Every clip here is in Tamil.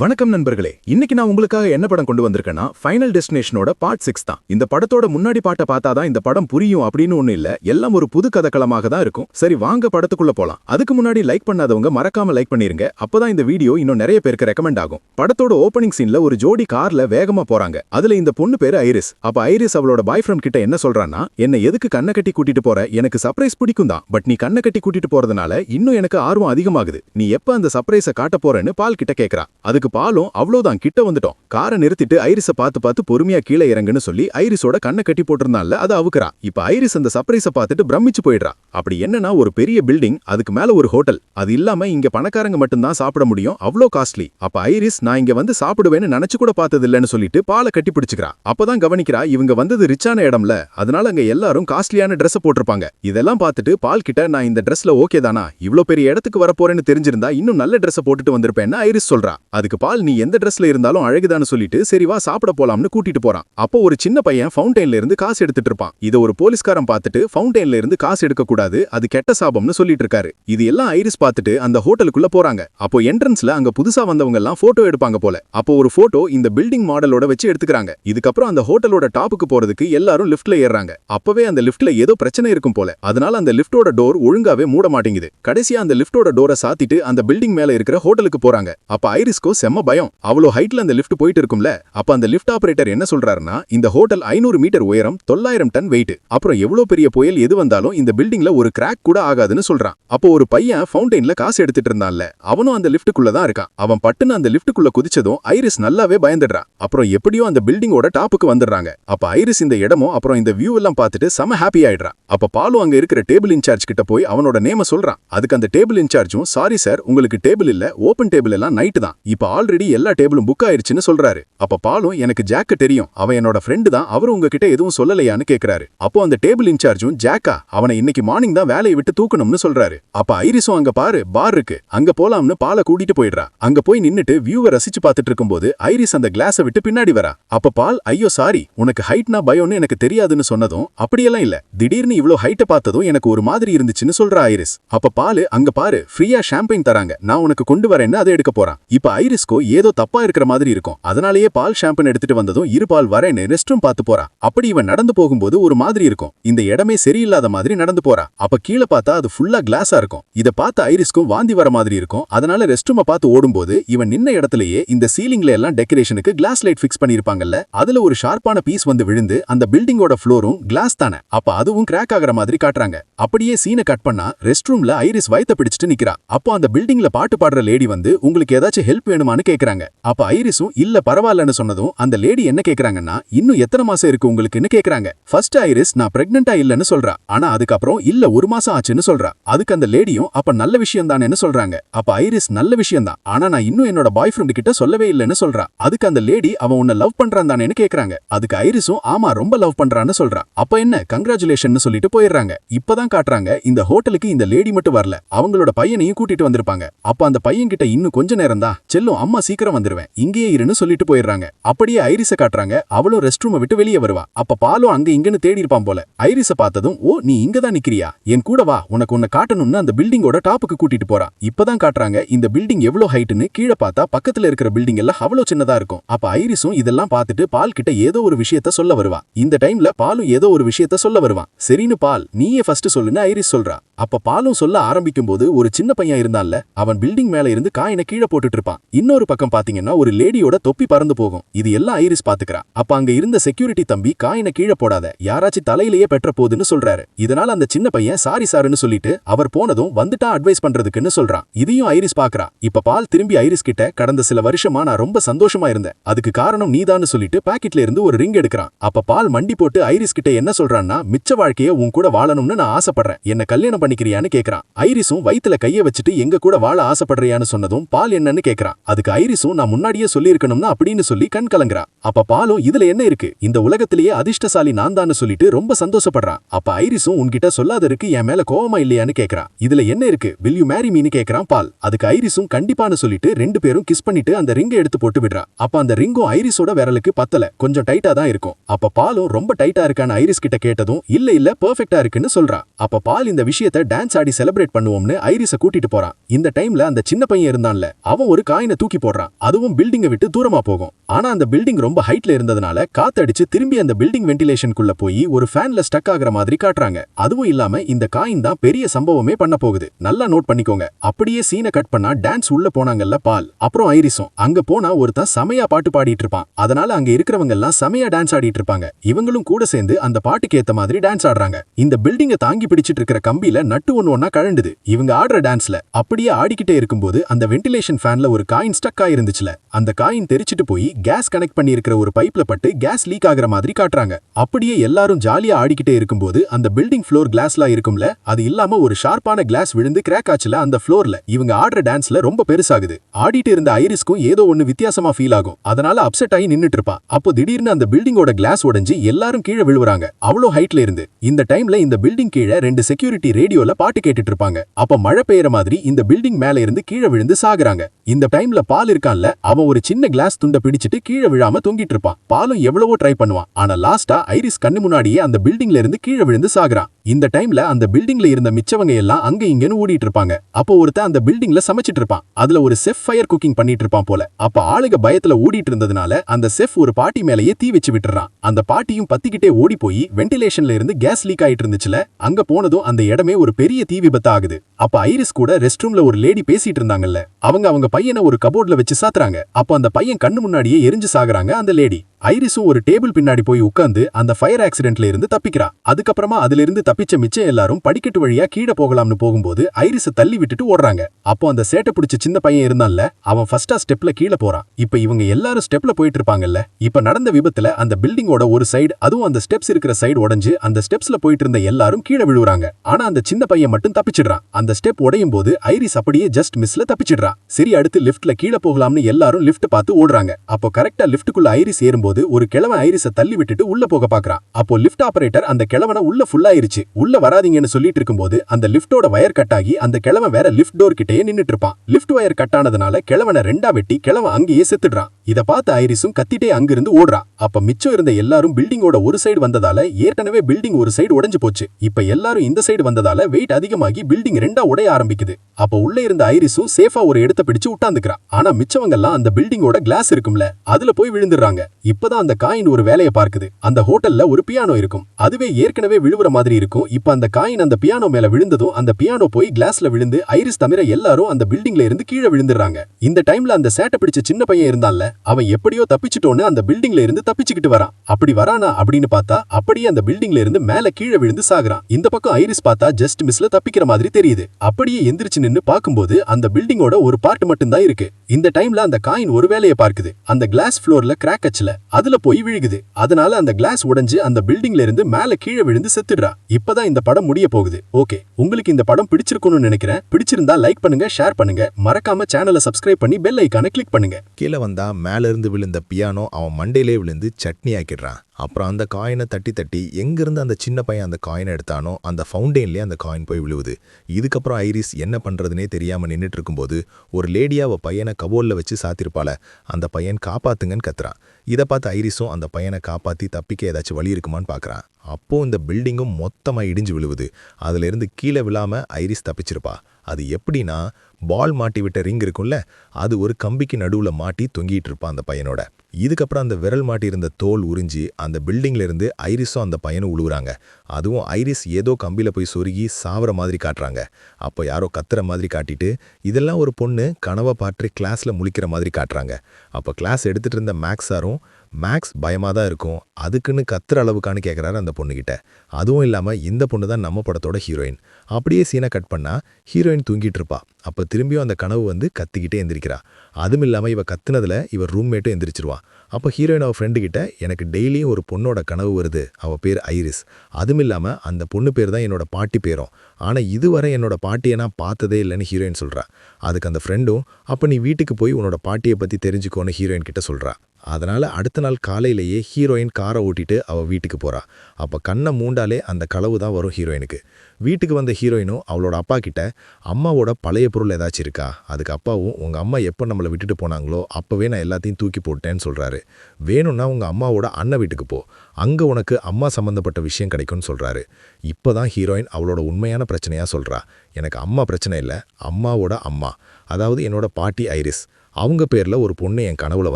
வணக்கம் நண்பர்களே இன்னைக்கு நான் உங்களுக்காக என்ன படம் கொண்டு வந்திருக்கேன்னா ஃபைனல் டெஸ்டினேஷனோட பார்ட் சிக்ஸ் தான். இந்த படத்தோட முன்னாடி பாட்டை பார்த்தாதான் இந்த படம் புரியும் அப்படின்னு ஒண்ணு இல்ல. எல்லாம் ஒரு புது கதக்களமாக தான் இருக்கும். சரி வாங்க படத்துக்குள்ள போலாம். அதுக்கு முன்னாடி லைக் பண்ணாதவங்க மறக்காம லைக் பண்ணிருங்க. அப்பதான் இந்த வீடியோ இன்னும் நிறைய பேருக்கு ரெக்கமெண்ட் ஆகும். படத்தோட ஓப்பனிங் சீன்ல ஒரு ஜோடி கார்ல வேகமா போறாங்க. அதுல இந்த பொண்ணு பேரு ஐரிஸ். அப்ப ஐரிஸ் அவளோட பாய் ஃப்ரெண்ட் கிட்ட என்ன சொல்றான்னா என்ன எதுக்கு கண்ணை கட்டி கூட்டிட்டு போற? எனக்கு சர்ப்ரைஸ் பிடிக்கும் தான். பட் நீ கண்ணை கட்டி கூட்டிட்டு போறதுனால இன்னும் எனக்கு ஆர்வம் அதிகமாகுது. நீ எப்ப அந்த சர்ப்ரைஸ காட்ட போறேன்னு பால் கிட்ட கேக்குறா. அதுக்கு பாலும் அவ்வளவுதான் கிட்ட வந்துட்டோம். காரை நிறுத்திட்டு ஐரிஸ பார்த்து பார்த்து பொறுமையா கீழே இறங்குன்னு சொல்லி ஐரிஸோட கண்ணை கட்டி போட்டிருந்தால அதை அவுக்குறா இப்ப ஐரிஸ் அந்த சர்ப்ரைஸ பார்த்துட்டு பிரமிச்சு போயிடுறா. அப்படி என்னன்னா ஒரு பெரிய பில்டிங் அதுக்கு மேல ஒரு ஹோட்டல் அது இல்லாம இங்க பணக்காரங்க மட்டும்தான் சாப்பிட முடியும். அவ்வளோ காஸ்ட்லி அப்ப ஐரிஸ் நான் இங்க வந்து சாப்பிடுவேன்னு நினைச்சு கூட பார்த்தது இல்லைன்னு சொல்லிட்டு பாலை கட்டி பிடிச்சிக்கிறா. அப்பதான் கவனிக்கிறா இவங்க வந்தது ரிச்சான இடம்ல. அதனால அங்க எல்லாரும் காஸ்ட்லியான ட்ரெஸ் போட்டிருப்பாங்க. இதெல்லாம் பார்த்துட்டு பால் கிட்ட நான் இந்த ட்ரெஸ்ல ஓகே தானா? இவ்ளோ பெரிய இடத்துக்கு வரப்போறேன்னு தெரிஞ்சிருந்தா இன்னும் நல்ல ட்ரெஸ் போட்டுட்டு வந்திருப்பேன்னு ஐரிஸ் சொல்றா. அதுக்கு பால் நீ எந்த ட்ரெஸ்ல இருந்தாலும் அழகுதான்னு சொல்லிட்டு சரி வா சாப்பிட போலாம்னு கூட்டிட்டு போறான். அப்போ ஒரு சின்ன பையன் ஃபவுண்டைன்ல இருந்து காசு எடுத்துட்டு இருப்பான். இதை ஒரு போலீஸ்காரன் பார்த்துட்டு ஃபவுண்டைன்ல இருந்து காசு எடுக்க கூடாது அது கெட்ட சாபம்னு சொல்லிட்டு இருக்காரு. இது எல்லாம் ஐரிஸ் பார்த்துட்டு அந்த ஹோட்டலுக்குள்ள போறாங்க. அப்போ என்ட்ரன்ஸ்ல அங்க புதுசா வந்தவங்க எல்லாம் போட்டோ எடுப்பாங்க போல. அப்போ ஒரு போட்டோ இந்த பில்டிங் மாடலோட வச்சு எடுத்துக்கிறாங்க. இதுக்கப்புறம் அந்த ஹோட்டலோட டாப்புக்கு போறதுக்கு எல்லாரும் லிஃப்ட்ல ஏறாங்க அப்பவே அந்த லிஃப்ட்ல ஏதோ பிரச்சனை இருக்கும் போல. அதனால அந்த லிஃப்டோட டோர் ஒழுங்காவே மூட மாட்டேங்குது. கடைசியா அந்த லிஃப்டோட டோரை சாத்திட்டு அந்த பில்டிங் மேல இருக்கிற ஹோட்டலுக்கு போறாங்க. அப்ப ஐரிஸ்கோ செம்ம பயம். அவ்வளோ ஹைட்ல அந்த லிஃப்ட் போயிட்டு இருக்கும்ல. அப்ப அந்த லிஃப்ட் ஆபரேட்டர் என்ன சொல்றாருன்னா இந்த ஹோட்டல் ஐநூறு மீட்டர் உயரம் தொள்ளாயிரம் டன் வெயிட் அப்புறம் எவ்வளவு பெரிய புயல் எது வந்தாலும் இந்த பில்டிங்ல ஒரு கிராக் கூட ஆகாதுன்னு சொல்றான். அப்போ ஒரு பையன் ஃபவுண்டைன்ல காசு எடுத்துட்டு இருந்தான்ல. அவனும் அந்த லிஃப்ட்டுக்குள்ள தான் இருக்கான். அவன் பட்டுன்னு அந்த லிஃப்ட்டுக்குள்ள குதிச்சதும் ஐரிஸ் நல்லாவே பயந்துடுறான். அப்புறம் எப்படியோ அந்த பில்டிங்கோட டாப்புக்கு வந்துடுறாங்க. அப்ப ஐரிஸ் இந்த இடமும் அப்புறம் இந்த வியூ எல்லாம் பார்த்துட்டு செம ஹாப்பி ஆயிடுறான். அப்ப பாலு அங்க இருக்கிற டேபிள் இன்சார்ஜ் கிட்ட போய் அவனோட நேம சொல்றான். அதுக்கு அந்த டேபிள் இன்சார்ஜும் சாரி சார் உங்களுக்கு டேபிள் இல்ல ஓபன் டேபிள் எல்லாம் நைட்டு தான். இப்ப ஆல்ரெடி எல்லா டேபிளும் புக் ஆயிருச்சுன்னு சொல்றாரு. அப்ப பாலும் எனக்கு ஜாக்க தெரியும். அவன் என்னோட ஃப்ரெண்டு தான். அவர் உங்ககிட்ட எதுவும் சொல்லலையான்னு கேக்குறாரு. அப்போ அந்த டேபிள் இன்சார்ஜும் ஜாக்கா அவனை இன்னைக்கு மார்னிங் தான் வேலையை விட்டு தூக்கணும்னு சொல்றாரு. அப்ப ஐரிஸும் அங்க பாரு பார் இருக்கு. அங்க போலாம்னு பாலை கூட்டிட்டு போயிடுறா. அங்க போய் நின்னுட்டு வியூவை ரசிச்சு பார்த்துட்டு இருக்கும்போது ஐரிஸ் அந்த கிளாஸை விட்டு பின்னாடி வரா. அப்ப பால் ஐயோ சாரி உனக்கு ஹைட்னா பயம்னு எனக்கு தெரியாதுன்னு சொன்னதும் அப்படியெல்லாம் இல்ல. திடீர்னு இவ்ளோ ஹைட்ட பார்த்ததும் எனக்கு ஒரு மாதிரி இருந்துச்சுன்னு சொல்றா ஐரிஸ். அப்ப பாலு அங்க பாரு ஃப்ரீயா ஷாம்பைன் தராங்க. நான் உனக்கு கொண்டு வரேன்னு அதை எடுக்க போறான். இப்ப ஐரிஸ்கோ ஏதோ தப்பா இருக்கிற மாதிரி இருக்கும். அதனாலேயே பால் ஷாம்பன் எடுத்துட்டு வந்ததும் இரு பால் வரேன்னு ரெஸ்ட் ரூம் பார்த்து போறா. அப்படி இவன் நடந்து போகும்போது ஒரு மாதிரி இருக்கும். இந்த இடமே சரியில்லாத மாதிரி நடந்து போறா. அப்ப கீழே பார்த்தா அது ஃபுல்லா கிளாஸா இருக்கும். இத பார்த்து ஐரிஸ்க்கும் வாந்தி வர மாதிரி இருக்கும். அதனால ரெஸ்ட் ரூமை பார்த்து ஓடும்போது இவன் நின்ன இடத்துலயே இந்த சீலிங்ல எல்லாம் டெக்கரேஷனுக்கு கிளாஸ் லைட் ஃபிக்ஸ் பண்ணிருப்பாங்கல்ல அதுல ஒரு ஷார்ப்பான பீஸ் வந்து விழுந்து அந்த பில்டிங்கோட ஃப்ளோரும் கிளாஸ் தானே. அப்ப அதுவும் கிராக் ஆகுற மாதிரி காட்டுறாங்க. அப்படியே சீனை கட் பண்ணா ரெஸ்ட் ரூம்ல ஐரிஸ் வயத்த பிடிச்சிட்டு நிக்கிறா. அப்போ அந்த பில்டிங்ல பாட்டு பாடுற லேடி வந்து உங்களுக்கு ஏதாச்சும் ஹெல்ப் முடியுமான்னு கேக்குறாங்க. அப்ப ஐரிஸும் இல்ல பரவாயில்லன்னு சொன்னதும் அந்த லேடி என்ன கேக்குறாங்கன்னா இன்னும் எத்தனை மாசம் இருக்கு உங்களுக்குன்னு கேக்குறாங்க. ஃபர்ஸ்ட் ஐரிஸ் நான் பிரெக்னெண்டா இல்லன்னு சொல்றா. ஆனா அதுக்கப்புறம் இல்ல ஒரு மாசம் ஆச்சுன்னு சொல்றா. அதுக்கு அந்த லேடியும் அப்ப நல்ல விஷயம் தானேன்னு சொல்றாங்க. அப்ப ஐரிஸ் நல்ல விஷயம் தான் ஆனா நான் இன்னும் என்னோட பாய் ஃப்ரெண்ட் கிட்ட சொல்லவே இல்லைன்னு சொல்றா. அதுக்கு அந்த லேடி அவன் உன்னை லவ் பண்றான் தானேன்னு கேக்குறாங்க. அதுக்கு ஐரிஸும் ஆமா ரொம்ப லவ் பண்றான்னு சொல்றா. அப்ப என்ன? கங்க்ராச்சுலேஷன் சொல்லிட்டு போயிடுறாங்க. இப்பதான் காட்டுறாங்க. இந்த ஹோட்டலுக்கு இந்த லேடி மட்டும் வரல. அவங்களோட பையனையும் கூட்டிட்டு வந்திருப்பாங்க. அப்ப அந்த பையன் கிட்ட இன்னும் கொஞ்ச நேரம் தான் செல்லும் அம்மா சீக்கிரம் வந்துருவேன். இங்கேயே இருன்னு சொல்லிட்டு போயிடுறாங்க. அப்படியே ஐரிஸ காட்டுறாங்க. அவளும் ரெஸ்ட் ரூமை விட்டு வெளியே வருவா. அப்ப பாலும் அங்க இங்கன்னு தேடி இருப்பான் போல. ஐரிஸ பார்த்ததும் ஓ நீ இங்க தான் நிக்கிறியா? என் கூட வா. உனக்கு உன்னை காட்டணும்னு அந்த பில்டிங்கோட டாப்புக்கு கூட்டிட்டு போறா. இப்பதான் காட்டுறாங்க இந்த பில்டிங் எவ்வளவு ஹைட்னு கீழே பார்த்தா பக்கத்துல இருக்கிற பில்டிங் எல்லாம் அவ்வளவு சின்னதா இருக்கும். அப்ப ஐரிஸும் இதெல்லாம் பார்த்துட்டு பால் கிட்ட ஏதோ ஒரு விஷயத்த சொல்ல வருவா. இந்த டைம்ல பாலும் ஏதோ ஒரு விஷயத்த சொல்ல வருவான் சரின்னு பால் நீயே ஃபர்ஸ்ட் சொல்லுன்னு ஐரிஸ் சொல்றா. அப்ப பாலும் சொல்ல ஆரம்பிக்கும் போது ஒரு சின்ன பையன் இருந்தான்ல அவன் பில்டிங் மேல இருந்து காயினை கீழே போட்டுட்டு இருப்பான். இன்னொரு பக்கம் பாத்தீங்கன்னா ஒரு லேடியோட தொப்பி பறந்து போகும். இது எல்லாம் ஐரிஸ் பாத்துக்கிறா. அப்ப அங்க இருந்த செக்யூரிட்டி தம்பி காயினை கீழே போடாத யாராச்சும் தலையிலேயே பெற்ற போதுன்னு சொல்றாரு. இதனால அந்த சின்ன பையன் சாரி சாருன்னு சொல்லிட்டு அவர் போனதும் வந்துட்டா அட்வைஸ் பண்றதுக்குன்னு சொல்றான். இதையும் ஐரிஸ் பாக்குறா. இப்ப பால் திரும்பி ஐரிஸ் கிட்ட கடந்த சில வருஷமா நான் ரொம்ப சந்தோஷமா இருந்தேன். அதுக்கு காரணம் நீதான்னு சொல்லிட்டு பாக்கெட்ல இருந்து ஒரு ரிங் எடுக்கிறான். அப்ப பால் மண்டி போட்டு ஐரிஸ் கிட்ட என்ன சொல்றான்னா மிச்ச வாழ்க்கைய உன் கூட வாழணும்னு நான் ஆசைப்படுறேன். என்ன கல்யாணம் பண்ணிக்கிறியான்னு கேக்குறான். ஐரிஸும் வயித்துல கைய வச்சுட்டு எங்க கூட வாழ ஆசைப்படுறியான்னு சொன்னதும் பால் என்னன்னு கேக்குறான். அதுக்கு ஐரிஸும் நான் முன்னாடியே சொல்லியிருக்கணும்னு அப்படின்னு சொல்லி கண் கலங்குறா அப்ப பாலும் இதுல என்ன இருக்கு? இந்த உலகத்திலேயே அதிர்ஷ்டசாலி நான் தான்னு சொல்லிட்டு ரொம்ப சந்தோஷப்படுறான். அப்ப ஐரிஸும் உன்கிட்ட சொல்லாதருக்கு என் மேல கோவமா இல்லையான்னு கேக்குறான். இதுல என்ன இருக்கு? வில் யூ மேரி மீன்னு கேக்குறான் பால். அதுக்கு ஐரிஸும் கண்டிப்பான்னு சொல்லிட்டு ரெண்டு பேரும் கிஸ் பண்ணிட்டு அந்த ரிங்கை எடுத்து போட்டு விடுறா அப்ப அந்த ரிங்கும் ஐரிஸோட விரலுக்கு பத்தல. கொஞ்சம் டைட்டா தான் இருக்கும். அப்ப பாலும் ரொம்ப டைட்டா இருக்கான ஐரிஸ் கிட்ட கேட்டதும் இல்ல இல்ல பெர்ஃபெக்டா இருக்குன்னு சொல்றா அப்ப பால் இந்த விஷயத்த விஷயத்தை டான்ஸ் ஆடி செலிப்ரேட் பண்ணுவோம்னு ஐரிஸ கூட்டிட்டு போறான். இந்த டைம்ல அந்த சின்ன பையன் இருந்தான்ல அவன் ஒரு காயினை தூக்கி போடுறான். அதுவும் பில்டிங்கை விட்டு தூரமா போகும். ஆனா அந்த பில்டிங் ரொம்ப ஹைட்ல இருந்ததுனால காத்தடிச்சு திரும்பி அந்த பில்டிங் வென்டிலேஷனுக்குள்ள போய் ஒரு ஃபேன்ல ஸ்டக் ஆகுற மாதிரி காட்டுறாங்க. அதுவும் இல்லாம இந்த காயின் தான் பெரிய சம்பவமே பண்ண போகுது. நல்லா நோட் பண்ணிக்கோங்க. அப்படியே சீனை கட் பண்ணா டான்ஸ் உள்ள போனாங்கல்ல பால் அப்புறம் ஐரிஸும். அங்க போனா ஒருத்தன் செமையா பாட்டு பாடிட்டு இருப்பான். அதனால அங்க இருக்கிறவங்க எல்லாம் செமையா டான்ஸ் ஆடிட்டு இருப்பாங்க. இவங்களும் கூட சேர்ந்து அந்த பாட்டுக்கு ஏத்த மாதிரி டான்ஸ் ஆடுறாங்க. இந்த பில்டிங்கை தாங்கி பிடிச்சிட்டு இருக்கிற கம்பியில நட்டு ஒன்னு ஒன்னா கழண்டுது. இவங்க ஆடுற டான்ஸ்ல அப்படியே ஆடிக்கிட்டே இருக்கும்போது அந்த வென்டிலேஷன் ஃபேன்ல ஒரு காயின் ஸ்டக் ஆயிருந்துச்சுல. அந்த காயின் தெரிச்சிட்டு போய் கேஸ் கனெக்ட் பண்ணி இருக்கிற ஒரு பைப்ல பட்டு கேஸ் லீக் ஆகுற மாதிரி காட்டுறாங்க. அப்படியே எல்லாரும் ஜாலியா ஆடிக்கிட்டே இருக்கும்போது அந்த பில்டிங் ஃப்ளோர் கிளாஸ்லாம் இருக்கும்ல அது இல்லாம ஒரு ஷார்ப்பான கிளாஸ் விழுந்து கிராக் ஆச்சுல அந்த ஃப்ளோர்ல இவங்க ஆடுற டான்ஸ்ல ரொம்ப பெருசாகுது. ஆடிட்டு இருந்த ஐரிஸ்க்கும் ஏதோ ஒன்னு வித்தியாசமா ஃபீல் ஆகும். அதனால அப்செட் ஆகி நின்னுட்டு இருப்பான் அப்போ திடீர்னு அந்த பில்டிங்கோட கிளாஸ் உடைஞ்சு எல்லாரும் கீழே விழுவுறாங்க. அவ்வளோ ஹைட்ல இருந்து. இந்த டைம்ல இந்த பில்டிங் கீழே ரெண்டு செக்யூரிட்டி ரேடியோல பாட்டு கேட்டுட்டு இருப்பாங்க அப்ப மழை பெய்யற மாதிரி இந்த பில்டிங் மேல இருந்து கீழே விழுந்து சாகுறாங்க. இந்த டைம்ல பால் இருக்கான்ல அவன் ஒரு சின்ன கிளாஸ் துண்டை பிடிச்சிட்டு கீழே விழாம தொங்கிட்டு இருப்பான். பாலும் எவ்வளவோ ட்ரை பண்ணுவான். ஆனா லாஸ்டா ஐரிஸ் கண்ணு முன்னாடியே அந்த பில்டிங்ல இருந்து கீழே விழுந்து சாகுறான். இந்த டைம்ல அந்த பில்டிங்ல இருந்த மிச்சவங்க எல்லாம் அங்க இங்கன்னு ஓடிட்டு இருப்பாங்க. அப்போ ஒருத்தன் அந்த பில்டிங்ல சமைச்சிட்டு இருப்பான். அதுல ஒரு செஃப் ஃபயர் குக்கிங் பண்ணிட்டு இருப்பான் போல. அப்ப ஆளுக பயத்துல ஓடிட்டு இருந்ததுனால அந்த செஃப் ஒரு பாட்டி மேலேயே தீ வச்சு விட்டுறான். அந்த பாட்டியும் பத்திக்கிட்டே ஓடி போய் வென்டிலேஷன்ல இருந்து கேஸ் லீக் ஆயிட்டு இருந்துச்சுல அங்க போனதும் அந்த இடமே ஒரு பெரிய தீ விபத்து ஆகுது அப்ப ஐரிஸ் கூட ரெஸ்ட் ரூம்ல ஒரு லேடி பேசிட்டு இருந்தாங்கல்ல. அவங்க அவங்க பையனை ஒரு கபோர்ட்ல வச்சு சாத்துறாங்க. அப்ப அந்த பையன் கண்ணு முன்னாடியே எரிஞ்சு சாகுறாங்க அந்த லேடி. ஐரிஸும் ஒரு டேபிள் பின்னாடி போய் உட்காந்து அந்த ஃபயர் ஆக்சிடென்ட்ல இருந்து தப்பிக்கிறா. அதுக்கப்புறமா அதுல இருந்து தப்பிச்ச மிச்சம் எல்லாரும் படிக்கட்டு வழியா கீழே போகலாம்னு போகும்போது ஐரிஸ தள்ளி விட்டுட்டு ஓடுறாங்க. அப்போ அந்த சேட்டை பிடிச்ச சின்ன பையன் இருந்தான்ல அவன் ஃபர்ஸ்டா ஸ்டெப்ல கீழே போறான். இப்ப இவங்க எல்லாரும் ஸ்டெப்ல போயிட்டு இருப்பாங்கல்ல இப்ப நடந்த விபத்துல அந்த பில்டிங்கோட ஒரு சைடு அதுவும் அந்த ஸ்டெப்ஸ் இருக்கிற சைடு உடைஞ்சு அந்த ஸ்டெப்ஸ்ல போயிட்டு இருந்த எல்லாரும் கீழே விழுவுறாங்க. ஆனா அந்த சின்ன பையன் மட்டும் தப்பிச்சிடுறான். அந்த ஸ்டெப் உடையும் போது ஐரிஸ் அப்படியே ஜஸ்ட் மிஸ்ல தப்பிச்சிடுறான் சரி அடுத்து லிஃப்ட்ல கீழே போகலாம்னு எல்லாரும் லிஃப்ட் பார்த்து ஓடுறாங்க. அப்போ கரெக்டா லிஃப்ட்டுக்குள்ள ஐரிஸ் ஏறும்போது ஒரு கிழவன் ஐரிஸ தள்ளி விட்டுட்டு உள்ள போக பாக்குறான். அப்போ லிஃப்ட் ஆபரேட்டர் அந்த கிழவனை உள்ள ஃபுல்லாயிருச்சு உள்ள வராதீங்கன்னு சொல்லிட்டு இருக்கும்போது அந்த லிஃப்டோட வயர் கட் ஆகி அந்த கிழவன் வேற லிஃப்ட் டோர் கிட்டயே நின்னுட்டு இருப்பான். லிஃப்ட் வயர் கட் ஆனதுனால கிழவனை ரெண்டா வெட்டி கிழவன் அங்கேயே செத்துடுறான். இத பார்த்து ஐரிஸும் கத்திட்டே அங்கிருந்து ஓடுறா அப்ப மிச்சம் இருந்த எல்லாரும் பில்டிங்கோட ஒரு சைடு வந்ததால ஏற்கனவே பில்டிங் ஒரு சைடு உடைஞ்சு போச்சு. இப்ப எல்லாரும் இந்த சைடு வந்ததால வெயிட் அதிகமாகி பில்டிங் ரெண்டா உடைய ஆரம்பிக்குது. அப்ப உள்ள இருந்த ஐரிஸும் சேஃபா ஒரு இடத்த பிடிச்சு உட்காந்துக்கிறா ஆனா மிச்சவங்க எல்லாம் அந்த பில்டிங்கோட கிளாஸ் இருக்கும்ல அதுல போய் விழுந்துடுறாங்க. இப்பதான் அந்த காயின் ஒரு வேலையை பார்க்குது. அந்த ஹோட்டல்ல ஒரு பியானோ இருக்கும். அதுவே ஏற்கனவே விழுவுற மாதிரி இருக்கும். இப்ப அந்த காயின் அந்த பியானோ மேல விழுந்ததும் அந்த பியானோ போய் கிளாஸ்ல விழுந்து ஐரிஸ் தவிர எல்லாரும் அந்த பில்டிங்ல இருந்து கீழே விழுந்துடுறாங்க. இந்த டைம்ல அந்த சேட்டை பிடிச்ச சின்ன பையன் இருந்தான்ல அவன் எப்படியோ தப்பிச்சிட்டோன்னு அந்த பில்டிங்ல இருந்து தப்பிச்சுக்கிட்டு வரான். அப்படி வரானா அப்படின்னு பார்த்தா அப்படியே அந்த பில்டிங்ல இருந்து மேல கீழே விழுந்து சாகுறான். இந்த பக்கம் ஐரிஸ் பார்த்தா ஜஸ்ட் மிஸ்ல தப்பிக்கிற மாதிரி தெரியுது. அப்படியே எந்திரிச்சு நின்னு பார்க்கும்போது அந்த பில்டிங்கோட ஒரு பார்ட் மட்டும்தான் இருக்கு. இந்த டைம்ல அந்த காயின் ஒரு வேலையை பார்க்குது. அந்த கிளாஸ் ஃப்ளோர்ல கிராக் அச்சுல அதுல போய் விழுகுது. அதனால அந்த கிளாஸ் உடைஞ்சு அந்த பில்டிங்ல இருந்து மேல கீழே விழுந்து செத்துடுறா. இப்பதான் இந்த படம் முடிய போகுது. ஓகே உங்களுக்கு இந்த படம் பிடிச்சிருக்கும்னு நினைக்கிறேன். பிடிச்சிருந்தா லைக் பண்ணுங்க ஷேர் பண்ணுங்க. மறக்காம சேனலை சப்ஸ்கிரைப் பண்ணி பெல் ஐக்கான கிளிக் பண்ணுங்க. கீழே வந்தா மேல இருந்து விழுந்த பியானோ அவன் மண்டையிலே விழுந்து சட்னி ஆக்கிடுறான். அப்புறம் அந்த காயினை தட்டி தட்டி எங்கேருந்து அந்த சின்ன பையன் அந்த காயினை எடுத்தானோ அந்த ஃபவுண்டெயின்லேயே அந்த காயின் போய் விழுவுது. இதுக்கப்புறம் ஐரிஸ் என்ன பண்ணுறதுனே தெரியாமல் நின்றுட்டு இருக்கும்போது ஒரு லேடியா அவ பையனை கபோலில் வச்சு சாத்திருப்பாள. அந்த பையன் காப்பாத்துங்கன்னு கத்துறான். இதை பார்த்து ஐரிஸும் அந்த பையனை காப்பாற்றி தப்பிக்க ஏதாச்சும் வழி இருக்குமான்னு பார்க்குறான். அப்போது இந்த பில்டிங்கும் மொத்தமாக இடிஞ்சு விழுவுது. அதிலிருந்து கீழே விழாமல் ஐரிஸ் தப்பிச்சிருப்பா. அது எப்படின்னா பால் மாட்டி விட்ட ரிங் இருக்கும்ல அது ஒரு கம்பிக்கு நடுவில் மாட்டி தொங்கிட்டு இருப்பான் அந்த பையனோட. இதுக்கப்புறம் அந்த விரல் மாட்டியிருந்த தோல் உறிஞ்சி அந்த பில்டிங்லேருந்து ஐரிஸும் அந்த பையனும் உழுவுறாங்க. அதுவும் ஐரிஸ் ஏதோ கம்பியில் போய் சொருகி சாவற மாதிரி காட்டுறாங்க. அப்போ யாரோ கத்துற மாதிரி காட்டிட்டு இதெல்லாம் ஒரு பொண்ணு கனவை பாற்று கிளாஸில் முழிக்கிற மாதிரி காட்டுறாங்க. அப்போ கிளாஸ் எடுத்துகிட்டு இருந்த மேக்ஸாரும் மேக்ஸ் பயமாக தான் இருக்கும். அதுக்குன்னு கத்துற அளவுக்கான்னு கேட்குறாரு அந்த பொண்ணுகிட்ட. அதுவும் இல்லாமல் இந்த பொண்ணு தான் நம்ம படத்தோட ஹீரோயின் அப்படியே சீனை கட் பண்ணால் ஹீரோயின் தூங்கிட்டு இருப்பா. அப்போ திரும்பியும் அந்த கனவு வந்து கத்திக்கிட்டே எந்திரிக்கிறா. அதுவும் இல்லாமல் இவ கத்துனதில் இவர் ரூம்மேட்டும் எந்திரிச்சிருவான் அப்போ ஹீரோயின் அவள் ஃப்ரெண்டு கிட்ட எனக்கு டெய்லியும் ஒரு பொண்ணோட கனவு வருது. அவள் பேர் ஐரிஸ். அதுவும் இல்லாமல் அந்த பொண்ணு பேர் தான் என்னோட பாட்டி பேரும். ஆனால் இதுவரை என்னோட பாட்டியை நான் பார்த்ததே இல்லைன்னு ஹீரோயின் சொல்கிறா அதுக்கு அந்த ஃப்ரெண்டும் அப்போ நீ வீட்டுக்கு போய் உன்னோட பாட்டியை பற்றி தெரிஞ்சுக்கோன்னு ஹீரோயின் கிட்ட சொல்கிறா அதனால் அடுத்த நாள் காலையிலேயே ஹீரோயின் காரை ஓட்டிட்டு அவள் வீட்டுக்கு போகிறா அப்போ கண்ணை மூண்டாலே அந்த களவு தான் வரும் ஹீரோயினுக்கு. வீட்டுக்கு வந்த ஹீரோயினும் அவளோட அப்பா கிட்ட அம்மாவோட பழைய பொருள் ஏதாச்சும் இருக்கா? அதுக்கு அப்பாவும் உங்கள் அம்மா எப்போ நம்மளை விட்டுட்டு போனாங்களோ அப்போவே நான் எல்லாத்தையும் தூக்கி போட்டேன்னு சொல்கிறாரு வேணும்னா உங்கள் அம்மாவோட அண்ணன் வீட்டுக்கு போ. அங்கே உனக்கு அம்மா சம்மந்தப்பட்ட விஷயம் கிடைக்கும்னு சொல்கிறாரு இப்போ தான் ஹீரோயின் அவளோட உண்மையான பிரச்சனையாக சொல்கிறா எனக்கு அம்மா பிரச்சனை இல்லை அம்மாவோட அம்மா. அதாவது என்னோட பாட்டி ஐரிஸ். அவங்க பேரில் ஒரு பொண்ணு என் கனவுல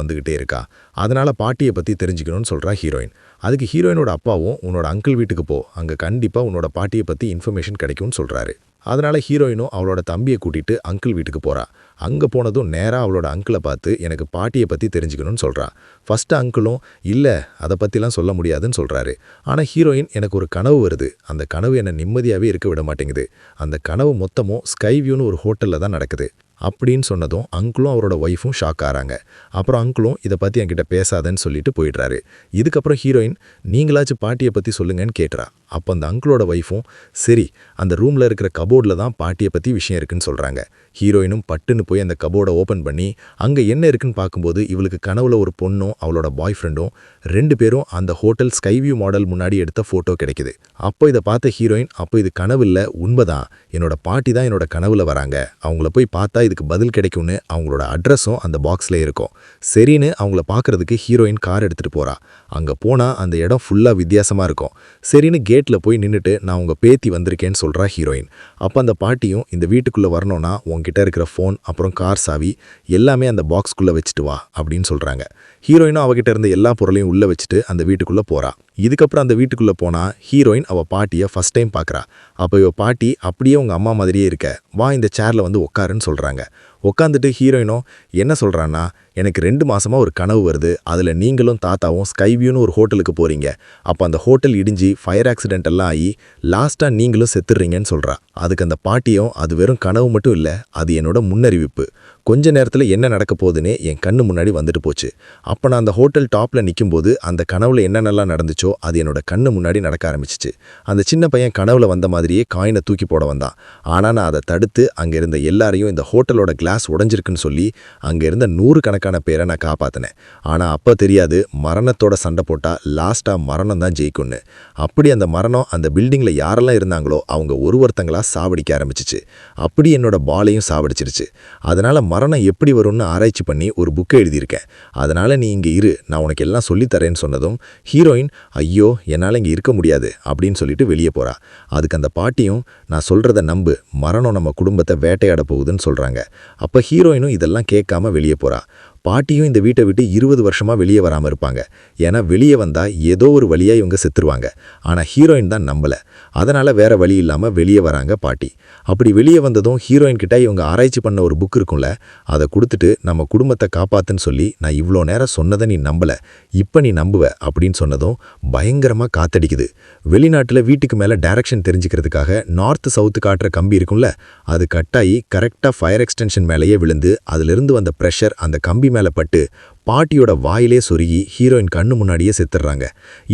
வந்துகிட்டே இருக்கா. அதனால பாட்டியை பற்றி தெரிஞ்சுக்கணும்னு சொல்கிறா ஹீரோயின். அதுக்கு ஹீரோயினோட அப்பாவும் உன்னோட அங்கிள் வீட்டுக்கு போ. அங்கே கண்டிப்பாக உன்னோட பாட்டியை பற்றி இன்ஃபர்மேஷன் கிடைக்கும்னு சொல்கிறாரு அதனால ஹீரோயினும் அவளோட தம்பியை கூட்டிட்டு அங்கிள் வீட்டுக்கு போறா. அங்கே போனதும் நேராக அவளோட அங்கிளை பார்த்து எனக்கு பாட்டியை பற்றி தெரிஞ்சுக்கணும்னு சொல்கிறா ஃபஸ்ட்டு அங்கிளும் இல்லை அதை பற்றிலாம் சொல்ல முடியாதுன்னு சொல்கிறாரு ஆனால் ஹீரோயின் எனக்கு ஒரு கனவு வருது. அந்த கனவு என்னை நிம்மதியாகவே இருக்க விட மாட்டேங்குது. அந்த கனவு மொத்தமும் ஸ்கை வியூன்னு ஒரு ஹோட்டலில் தான் நடக்குது. அப்படின்னு சொன்னதும் அங்கிளும் அவரோட ஒய்ஃபும் ஷாக் ஆகிறாங்க அப்புறம் அங்கிளும் இதை பற்றி என்கிட்ட பேசாதன்னு சொல்லிட்டு போயிடுறாரு. இதுக்கப்புறம் ஹீரோயின் நீங்களாச்சும் பாட்டியை பற்றி சொல்லுங்கன்னு கேட்டுறா. அப்போ அந்த அங்கிளோட ஒய்ஃபும் சரி அந்த ரூமில் இருக்கிற கபோர்டில் தான் பாட்டியை பற்றி விஷயம் இருக்குன்னு சொல்கிறாங்க ஹீரோயினும் பட்டுன்னு போய் அந்த கபோர்டை ஓப்பன் பண்ணி அங்கே என்ன இருக்குன்னு பார்க்கும்போது இவளுக்கு கனவுல ஒரு பொண்ணும் அவளோட பாய் ஃப்ரெண்டும் ரெண்டு பேரும் அந்த ஹோட்டல் ஸ்கைவியூ மாடல் முன்னாடி எடுத்த ஃபோட்டோ கிடைக்குது. அப்போ இதை பார்த்த ஹீரோயின் அப்போ இது கனவு இல்லை உண்மைதான். என்னோட பாட்டி தான் என்னோட கனவுல வராங்க. அவங்கள போய் பார்த்தா இதுக்கு பதில் கிடைக்கும்னு அவங்களோட அட்ரஸும் அந்த பாக்ஸில் இருக்கும். சரின்னு அவங்கள பார்க்கறதுக்கு ஹீரோயின் கார் எடுத்துகிட்டு போகிறா அங்கே போனால் அந்த இடம் ஃபுல்லாக வித்தியாசமாக இருக்கும். சரின்னு கேட்டில் போய் நின்றுட்டு நான் உங்கள் பேத்தி வந்திருக்கேன்னு சொல்கிறா ஹீரோயின் அப்போ அந்த பாட்டியும் இந்த வீட்டுக்குள்ளே வரணும்னா உங்ககிட்ட இருக்கிற ஃபோன் அப்புறம் கார் சாவி எல்லாமே அந்த பாக்ஸ்குள்ளே வச்சுட்டு வா அப்படின்னு சொல்கிறாங்க ஹீரோயினும் அவகிட்ட இருந்த எல்லா பொருளையும் உள்ளே வச்சுட்டு அந்த வீட்டுக்குள்ளே போகிறா இதுக்கப்புறம் அந்த வீட்டுக்குள்ளே போனால் ஹீரோயின் அவள் பாட்டியை ஃபர்ஸ்ட் டைம் பார்க்குறா அப்போ இவள் பாட்டி அப்படியே உங்கள் அம்மா மாதிரியே இருக்க வா இந்த சேரில் வந்து உட்காருன்னு சொல்கிறாங்க உட்காந்துட்டு ஹீரோயினும் என்ன சொல்கிறான்னா எனக்கு ரெண்டு மாதமாக ஒரு கனவு வருது. அதில் நீங்களும் தாத்தாவும் ஸ்கைவியூன்னு ஒரு ஹோட்டலுக்கு போகிறீங்க அப்போ அந்த ஹோட்டல் இடிஞ்சு ஃபயர் ஆக்சிடென்ட் எல்லாம் ஆகி லாஸ்ட்டாக நீங்களும் செத்துடுறீங்கன்னு சொல்கிறா அதுக்கு அந்த பாட்டியும் அது வெறும் கனவு மட்டும் இல்லை அது என்னோட முன்னறிவிப்பு. கொஞ்ச நேரத்தில் என்ன நடக்க போகுதுன்னு என் கண்ணு முன்னாடி வந்துட்டு போச்சு. அப்போ நான் அந்த ஹோட்டல் டாப்பில் நிற்கும்போது அந்த கனவுல என்னென்னலாம் நடந்துச்சோ அது என்னோட கண்ணு முன்னாடி நடக்க ஆரம்பிச்சிச்சு. அந்த சின்ன பையன் கனவுல வந்த மாதிரியே காயினை தூக்கி போட வந்தான். ஆனால் நான் அதை தடுத்து அங்கே இருந்த எல்லாரையும் இந்த ஹோட்டலோட கிளாஸ் உடஞ்சிருக்குன்னு சொல்லி அங்கே இருந்த நூறுக்கணக்கான பேரை நான் காப்பாற்றினேன் ஆனால் அப்போ தெரியாது மரணத்தோட சண்டை போட்டால் லாஸ்ட்டாக மரணம் தான் ஜெயிக்கும்னு. அப்படி அந்த மரணம் அந்த பில்டிங்கில் யாரெல்லாம் இருந்தாங்களோ அவங்க ஒரு ஒருத்தங்களா சாவடிக்க ஆரம்பிச்சிச்சு. அப்படி என்னோட பாலையும் சாவடிச்சிருச்சு. அதனால் மரணம் எப்படி வரும்னு ஆராய்ச்சி பண்ணி ஒரு புக்கை எழுதியிருக்கேன். அதனால் நீ இங்கே இரு நான் உனக்கு எல்லாம் சொல்லித் தரேன்னு சொன்னதும் ஹீரோயின் ஐயோ என்னால் இங்கே இருக்க முடியாது அப்படின்னு சொல்லிட்டு வெளியே போகிறா அதுக்கு அந்த பாட்டியும் நான் சொல்கிறத நம்பு மரணம் நம்ம குடும்பத்தை வேட்டையாட போகுதுன்னு சொல்கிறாங்க அப்போ ஹீரோயினும் இதெல்லாம் கேட்காம வெளியே போறா. பாட்டியும் இந்த வீட்டை விட்டு இருபது வருஷமாக வெளியே வராமல் இருப்பாங்க. ஏன்னா வெளியே வந்தால் ஏதோ ஒரு வழியாக இவங்க செத்துருவாங்க. ஆனால் ஹீரோயின் தான் நம்பலை. அதனால் வேறு வழி இல்லாமல் வெளியே வராங்க பாட்டி. அப்படி வெளியே வந்ததும் ஹீரோயின் கிட்ட இவங்க ஆராய்ச்சி பண்ண ஒரு புக் இருக்கும்ல அதை கொடுத்துட்டு நம்ம குடும்பத்தை காப்பாத்துன்னு சொல்லி நான் இவ்வளோ நேரம் சொன்னதை நீ நம்பல. இப்போ நீ நம்புவ. அப்படின்னு சொன்னதும் பயங்கரமாக காத்தடிக்குது. வெளிநாட்டில் வீட்டுக்கு மேலே டைரக்ஷன் தெரிஞ்சுக்கிறதுக்காக நார்த் சவுத்து காட்டுற கம்பி இருக்கும்ல அது கட்டாயி கரெக்டாக ஃபயர் எக்ஸ்டென்ஷன் மேலேயே விழுந்து அதிலிருந்து வந்த ப்ரெஷர் அந்த கம்பி மேலே பட்டு பாட்டியோட வாயிலே சொருகி ஹீரோயின் கண்ணு முன்னாடியே செத்துடுறாங்க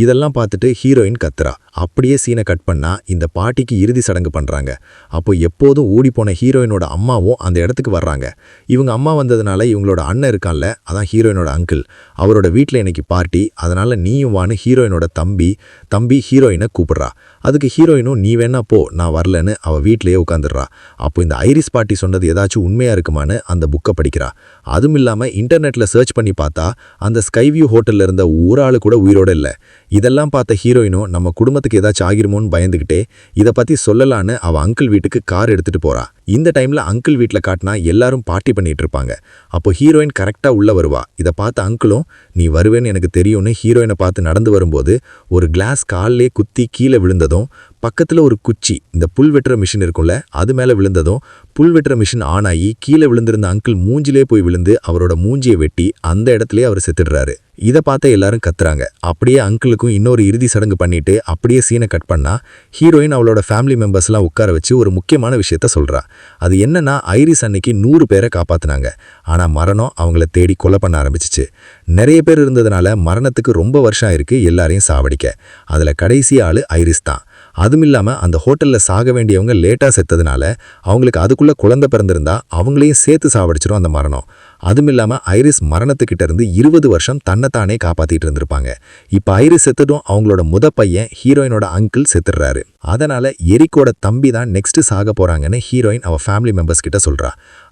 இதெல்லாம் பார்த்துட்டு ஹீரோயின் கத்துறா. அப்படியே சீனை கட் பண்ணால் இந்த பாட்டிக்கு இறுதி சடங்கு பண்ணுறாங்க அப்போ எப்போதும் ஓடிப்போன ஹீரோயினோட அம்மாவும் அந்த இடத்துக்கு வர்றாங்க. இவங்க அம்மா வந்ததுனால இவங்களோட அண்ணன் இருக்கான்ல அதான் ஹீரோயினோட அங்கிள். அவரோட வீட்டில் இன்னைக்கு பார்ட்டி அதனால் நீயும் வான்னு ஹீரோயினோட தம்பி தம்பி ஹீரோயினை கூப்பிட்றா. அதுக்கு ஹீரோயினும் நீ வேணா போ நான் வரலன்னு அவள் வீட்டிலேயே உட்காந்துடுறா அப்போ இந்த ஐரிஸ் பாட்டி சொன்னது ஏதாச்சும் உண்மையாக இருக்குமான்னு அந்த புக்கை படிக்கிறா. அதுவும் இல்லாமல் இன்டர்நெட்ல சர்ச் பண்ணி பார்த்தா அந்த ஸ்கைவியூ ஹோட்டலில் இருந்த ஒரு ஆள் கூட உயிரோட இல்லை. இதெல்லாம் பார்த்த ஹீரோயினும் நம்ம குடும்பத்துக்கு ஏதாச்சும் ஆகிருமோன்னு பயந்துக்கிட்டே இதை பற்றி சொல்லலான்னு அவள் அங்கிள் வீட்டுக்கு கார் எடுத்துகிட்டு போறா. இந்த டைமில் அங்கிள் வீட்டில் காட்டினா எல்லாரும் பார்ட்டி பண்ணிட்டு இருப்பாங்க. அப்போ ஹீரோயின் கரெக்டாக உள்ளே வருவா. இதை பார்த்த அங்கிளும் நீ வருவேன்னு எனக்கு தெரியும்னு ஹீரோயினை பார்த்து நடந்து வரும்போது ஒரு கிளாஸ் கால்லே குத்தி கீழே விழுந்ததும் பக்கத்தில் ஒரு குச்சி இந்த புல் வெட்டுற மிஷின் இருக்கும்ல அது மேலே விழுந்ததும் புல் வெட்டுற மிஷின் ஆன் ஆகி கீழே விழுந்திருந்த அங்கிள் மூஞ்சிலே போய் விழுந்து அவரோட மூஞ்சியை வெட்டி அந்த இடத்துலயே அவர் செத்துடுறாரு. இதை பார்த்த எல்லாரும் கத்துறாங்க. அப்படியே அங்கிளுக்கும் இன்னொரு இறுதி சடங்கு பண்ணிட்டு அப்படியே சீனை கட் பண்ணா ஹீரோயின் அவளோட ஃபேமிலி மெம்பர்ஸ்லாம் உட்கார வச்சு ஒரு முக்கியமான விஷயத்த சொல்றா. அது என்னன்னா ஐரிஸ் அன்னைக்கு நூறு பேரை காப்பாத்தினாங்க. ஆனா மரணம் அவங்கள தேடி கொலை பண்ண ஆரம்பிச்சிச்சு. நிறைய பேர் இருந்ததுனால மரணத்துக்கு ரொம்ப வருஷம் ஆயிருக்கு எல்லாரையும் சாவடிக்க. அதுல கடைசி ஆள் ஐரிஸ் தான். அதுவும் இல்லாமல் அந்த ஹோட்டலில் சாக வேண்டியவங்க லேட்டாக செத்ததுனால அவங்களுக்கு அதுக்குள்ளே குழந்தை பிறந்திருந்தா அவங்களையும் சேர்த்து சாவடிச்சிடும் அந்த மரணம். அதுவும் இல்லாமல் ஐரிஸ் மரணத்துக்கிட்ட இருந்து இருபது வருஷம் தன்னைத்தானே காப்பாத்திட்டு இருந்திருப்பாங்க. இப்போ ஐரிஸ் செத்துட்டும் அவங்களோட முத பையன் ஹீரோயினோட அங்கிள் செத்துடுறாரு. அதனால எரிக்கோட தம்பி தான் நெக்ஸ்ட் சாக போறாங்கன்னு ஹீரோயின் அவ ஃபேமிலி மெம்பர்ஸ் கிட்ட சொல்றா.